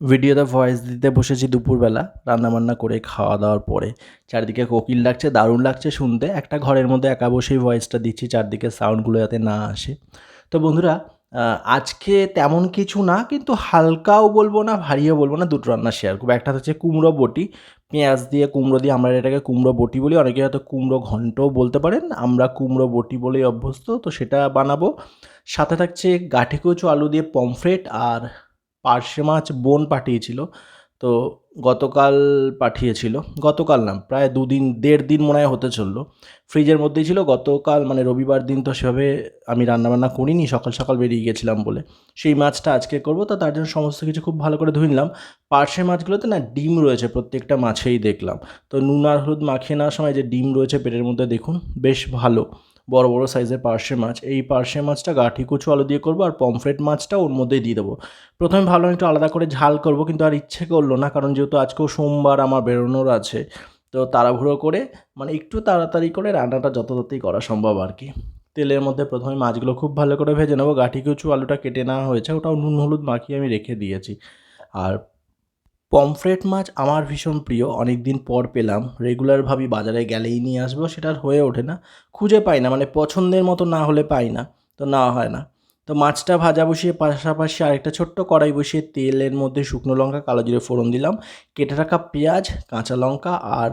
ভিডিওতে ভয়েস দিতে বসেছি দুপুরবেলা, রান্নাবান্না করে খাওয়া দাওয়ার পরে। চারদিকে কোকিল লাগছে দারুণ লাগছে শুনতে। একটা ঘরের মধ্যে একা বসেই ভয়েসটা দিচ্ছি, চারদিকে সাউন্ডগুলো যাতে না আসে। তো বন্ধুরা আজকে তেমন কিছু না, কিন্তু হালকাও বলব না, ভারীও বলব না, দুটো রান্না শেয়ার করব। একটা হচ্ছে কুমড়ো বটি, পেঁয়াজ দিয়ে কুমড়ো দিয়ে আমরা এটাকে কুমড়ো বটি বলি অনেকে হয়তো কুমড়ো ঘন্টও বলতে পারেন, আমরা কুমড়ো বটি বলেই অভ্যস্ত, তো সেটা বানাবো। সাথে থাকছে গাঠি কচু, আলু দিয়ে পমফ্রেট আর পার্শে মাছ বোন পাঠিয়েছিল। তো গতকাল পাঠিয়েছিল। গতকাল না, প্রায় দুদিন, দেড় দিন মনে হয় হতে চলল। ফ্রিজের মধ্যেই ছিল। গতকাল মানে রবিবার দিন তো সেভাবে আমি রান্নাবান্না করিনি, সকাল সকাল বেরিয়ে গেছিলাম বলে। সেই মাছটা আজকে করব। তো তার জন্য সমস্ত কিছু খুব ভালো করে ধুয়ে নিলাম। পার্শে মাছগুলোতে না ডিম রয়েছে, প্রত্যেকটা মাছেই দেখলাম। তো নুন আর হলুদ মাখিয়ে নেওয়ার সময় যে ডিম রয়েছে, পেটের মধ্যে দেখুন, বেশ ভালো। বড় বড় সাইজের পার্শে মাছ। এই পার্শে মাছটা গাঠি, কুচু, আলু দিয়ে করব আর পমফ্রেট মাছটা ওর মধ্যেই দিয়ে দেবো। প্রথমে ভাবলাম একটু আলাদা করে ঝাল করব কিন্তু আর ইচ্ছে করল না কারণ যেহেতু আজকেও সোমবার আমার বেরোনোর আছে, তো তাড়াহুড়ো করে মানে একটু তাড়াতাড়ি করে রান্নাটা যত তাড়াতাড়ি করা সম্ভব আর কি। তেলের মধ্যে প্রথমে মাছগুলো খুব ভালো করে ভেজে নেব। গাঠি, কুচু, আলুটা কেটে নেওয়া হয়েছে, ওটাও নুন, হলুদ মাখিয়ে আমি রেখে দিয়েছি। আর পমফ্রেট মাছ আমার ভীষণ প্রিয় অনেক দিন পর পেলাম। রেগুলার ভাবি বাজারে গেলেই নিয়ে আসব, সেটা আর হয়ে ওঠে না। খুঁজে পাই না মানে পছন্দের মতো না হলে পাই না, তো না হয় না। তো মাছটা ভাজা বসিয়ে পাশাপাশি আরেকটা ছোট্ট কড়াই বসিয়ে তেলের মধ্যে শুকনো লঙ্কা, কালো জিরে ফোড়ন দিলাম। কেটে রাখা পেঁয়াজ, কাঁচা লঙ্কা আর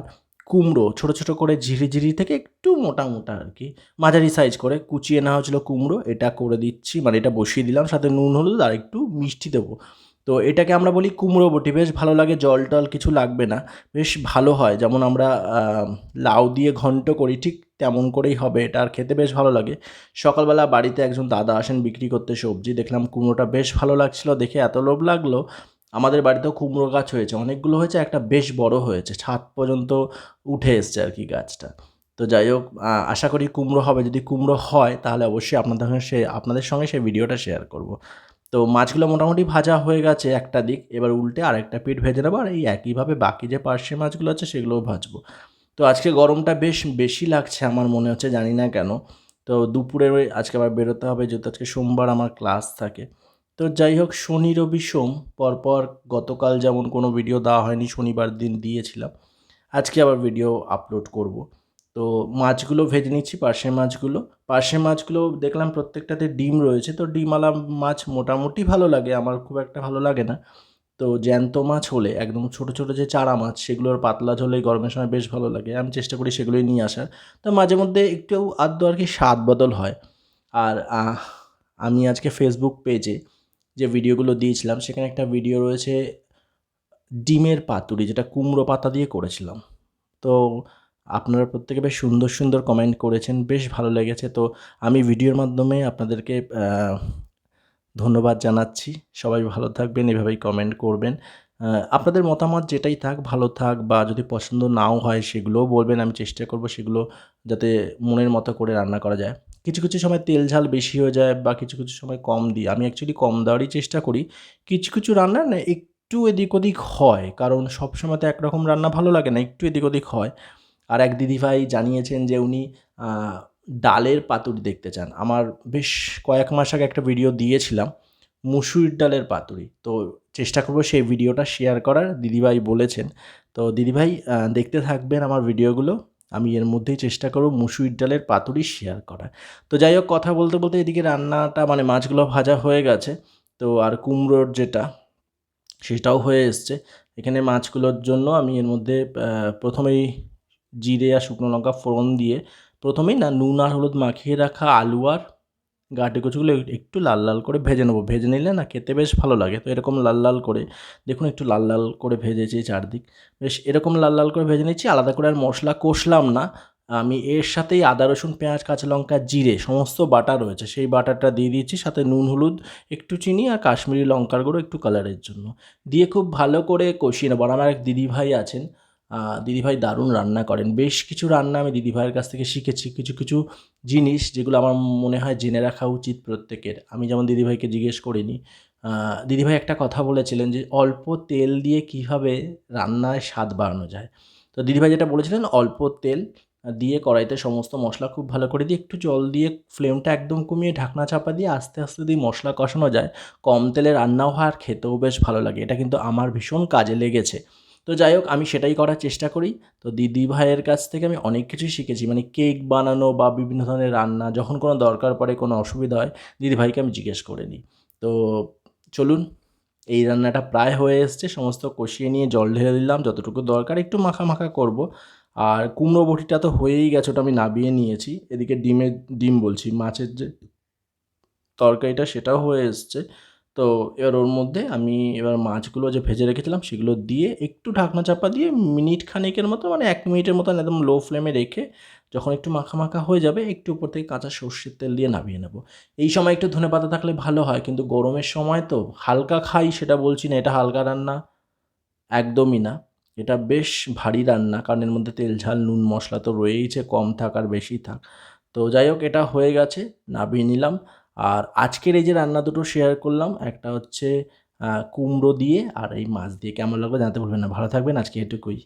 কুমড়ো, ছোট ছোট করে ঝিরি ঝিরি থেকে একটু মোটা মোটা আর কি। মাঝারি সাইজ করে কুচিয়ে নেওয়া হয়েছিল কুমড়ো, এটা করে দিচ্ছি মানে এটা বসিয়ে দিলাম, সাথে নুন, হলুদ আর একটু মিষ্টি দেবো। তো এটাকে আমরা বলি কুমড়ো বটি। বেশ ভালো লাগে, জল টল কিছু লাগবে না। বেশ ভালো হয়, যেমন আমরা লাউ দিয়ে ঘন্ট করি, ঠিক তেমন করেই হবে এটা আর খেতে বেশ ভালো লাগে। সকালবেলা বাড়িতে একজন দাদা আসেন বিক্রি করতে সবজি, দেখলাম কুমড়োটা বেশ ভালো লাগছিল, দেখে এত লোভ লাগল। আমাদের বাড়িতেও কুমড়ো গাছ হয়েছে, অনেকগুলো হয়েছে, একটা বেশ বড় হয়েছে, ছাদ পর্যন্ত উঠে এসছে আর কি গাছটা। তো যাই হোক আশা করি কুমড়ো হবে, যদি কুমড়ো হয় তাহলে অবশ্যই আপনাদের সঙ্গে সে, আপনাদের সঙ্গে সেই ভিডিওটা শেয়ার করব। তো মাছগুলো মোটামুটি ভাজা হয়ে গেছে একটা দিক, এবার উল্টে আরেকটা পিঠ ভেজে নেব, আর এই একইভাবে বাকি যে পার্শে মাছগুলো আছে সেগুলোও ভাজবো। তো আজকে গরমটা বেশ বেশি লাগছে আমার মনে হচ্ছে, জানি না কেন। তো দুপুরে আজকে আবার বেরোতে হবে, যেহেতু আজকে সোমবার আমার ক্লাস থাকে। তো যাই হোক, শনি, রবি, সোম, পরপর গতকাল যেমন কোনো ভিডিও দেওয়া হয়নি, শনিবার দিন দিয়েছিলাম। আজকে আবার ভিডিও আপলোড করব। তো মাছগুলো ভেজে নিচ্ছি পার্শে মাছগুলো। পার্শে মাছগুলো দেখলাম প্রত্যেকটাতে ডিম রয়েছে, তো ডিমওয়ালা মাছ মোটামুটি ভালো লাগে, আমার খুব একটা ভালো লাগে না। তো জ্যান্ত মাছ হলে, একদম ছোট ছোট যে চারা মাছ সেগুলোর পাতলা ঝোলে গরমের সময় বেশ ভালো লাগে, আমি চেষ্টা করি সেগুলোই নিয়ে আসার। তো মাঝে মধ্যে একটু আধটু আর কি স্বাদ বদল হয়। আর আমি আজকে ফেসবুক পেজে যে ভিডিওগুলো দিয়েছিলাম, সেখানে একটা ভিডিও রয়েছে ডিমের পাতুরি, যেটা কুমড়ো পাতা দিয়ে করেছিলাম। তো আপনারা প্রত্যেকে বেশ সুন্দর সুন্দর কমেন্ট করেছেন, বেশ ভালো লেগেছে। তো আমি ভিডিওর মাধ্যমে আপনাদেরকে ধন্যবাদ জানাচ্ছি। সবাই ভালো থাকবেন, এভাবেই কমেন্ট করবেন। আপনাদের মতামত যেটাই থাক, ভালো থাক বা যদি পছন্দ নাও হয় সেগুলোও বলবেন। আমি চেষ্টা করব সেগুলো যাতে মনের মতো করে রান্না করা যায়। কিছু কিছু সময় তেল ঝাল বেশি হয়ে যায় বা কিছু কিছু সময় কম দিই। আমি অ্যাকচুয়ালি কম দেওয়ারই চেষ্টা করি। কিছু কিছু রান্না না একটু এদিক ওদিক হয়। কারণ সব সময় তো একরকম রান্না ভালো লাগে না, একটু এদিক ওদিক হয়। আর এক দিদিভাই জানিয়েছেন যে উনি ডালের পাতুরি দেখতে চান। আমার বেশ কয়েক মাস আগে একটা ভিডিও দিয়েছিলাম মুসুরির ডালের পাতুরি। তো চেষ্টা করব সেই ভিডিওটা শেয়ার করার। দিদিভাই বলেছেন। তো দিদিভাই দেখতে থাকবেন আমার ভিডিওগুলো আমি এর মধ্যেই চেষ্টা করব মুসুরির ডালের পাতুরি শেয়ার করার। তো যাই হোক, কথা বলতে বলতে এদিকে রান্নাটা মানে মাছগুলো ভাজা হয়ে গেছে। তো আর কুমড়োর যেটা, সেটাও হয়ে এসছে। এখানে মাছগুলোর জন্য আমি এর মধ্যে প্রথমেই জিরে আর শুকনো লঙ্কা ফোড়ন দিয়ে প্রথমেই না নুন আর হলুদ মাখিয়ে রাখা আলু আর গাঁটে কচুগুলো একটু লাল লাল করে ভেজে নেব। ভেজে নিলে না খেতে বেশ ভালো লাগে। তো এরকম লাল লাল করে দেখুন একটু লাল লাল করে ভেজেছি চারদিক। বেশ এরকম লাল লাল করে ভেজে নিচ্ছি। আলাদা করে আর মশলা কষলাম না। আমি এর সাথেই আদা, রসুন, পেঁয়াজ, কাঁচা লঙ্কা, জিরে সমস্ত বাটা রয়েছে। সেই বাটাটা দিয়ে দিয়েছি সাথে নুন, হলুদ, একটু চিনি আর কাশ্মীরি লঙ্কার গুঁড়ো একটু কালারের জন্য। দিয়ে খুব ভালো করে কষিয়ে নেব। আর আমার এক দিদিভাই আছেন দিদিভাই দারুণ রান্না করেন। বেশ কিছু রান্না আমি দিদিভাইয়ের কাছ থেকে শিখেছি। কিছু কিছু জিনিস যেগুলো আমার মনে হয় জেনে রাখা উচিত প্রত্যেকের। আমি যেমন দিদিভাইকে জিজ্ঞেস করিনি দিদিভাই একটা কথা বলেছিলেন যে, অল্প তেল দিয়ে কীভাবে রান্নায় স্বাদ বাড়ানো যায়। তো দিদিভাই যেটা বলেছিলেন, অল্প তেল দিয়ে কড়াইতে সমস্ত মশলা খুব ভালো করে দিয়ে একটু জল দিয়ে ফ্লেমটা একদম কমিয়ে ঢাকনা চাপা দিয়ে আস্তে আস্তে যদি মশলা কষানো যায়, কম তেলে রান্নাও হয় আর খেতেও বেশ ভালো লাগে। এটা কিন্তু আমার ভীষণ কাজে লেগেছে। তো যাই হোক, আমি সেটাই করার চেষ্টা করি। তো দিদি ভাইয়ের কাছ থেকে আমি অনেক কিছুই শিখেছি। মানে কেক বানানো বা বিভিন্ন ধরনের রান্না, যখন কোনো দরকার পড়ে, কোনো অসুবিধা হয়, দিদি ভাইকে আমি জিজ্ঞেস করে নিই। তো চলুন, এই রান্নাটা প্রায় হয়ে এসছে। সমস্ত কষিয়ে নিয়ে জল ঢেলে দিলাম। যতটুকু দরকার, একটু মাখা মাখা করব। আর কুমড়ো বটিটা তো হয়েই গেছে, ওটা আমি নাবিয়ে নিয়েছি। এদিকে ডিমের ডিম বলছি, মাছের যে তরকারিটা, সেটাও হয়ে এসছে। তো এবার ওর মধ্যে আমি এবার মাছগুলো যে ভেজে রেখেছিলাম সেগুলো দিয়ে একটু ঢাকনা চাপা দিয়ে মিনিট খানেকের মতো মানে এক মিনিটের মতন একদম লো ফ্লেমে রেখে যখন একটু মাখা মাখা হয়ে যাবে একটু উপর থেকে কাঁচা সর্ষের তেল দিয়ে নামিয়ে নেব। এই সময় একটু ধনে পাতা থাকলে ভালো হয়, কিন্তু গরমের সময় তো হালকা খাই সেটা বলছি না, এটা হালকা রান্না একদমই না। এটা বেশ ভারী রান্না, কারণ এর মধ্যে তেল, ঝাল, নুন, মশলা তো রয়েইছে, কম থাক আর বেশি থাক। তো যাই হোক, এটা হয়ে গেছে নাবিয়ে নিলাম। আর আজকের এই যে রান্না দুটো শেয়ার করলাম, একটা হচ্ছে কুমড়ো দিয়ে আর এই মাছ দিয়ে। কেমন লাগবে জানতে ভুলবেন না। ভালো থাকবেন। আজকে এটুকুই।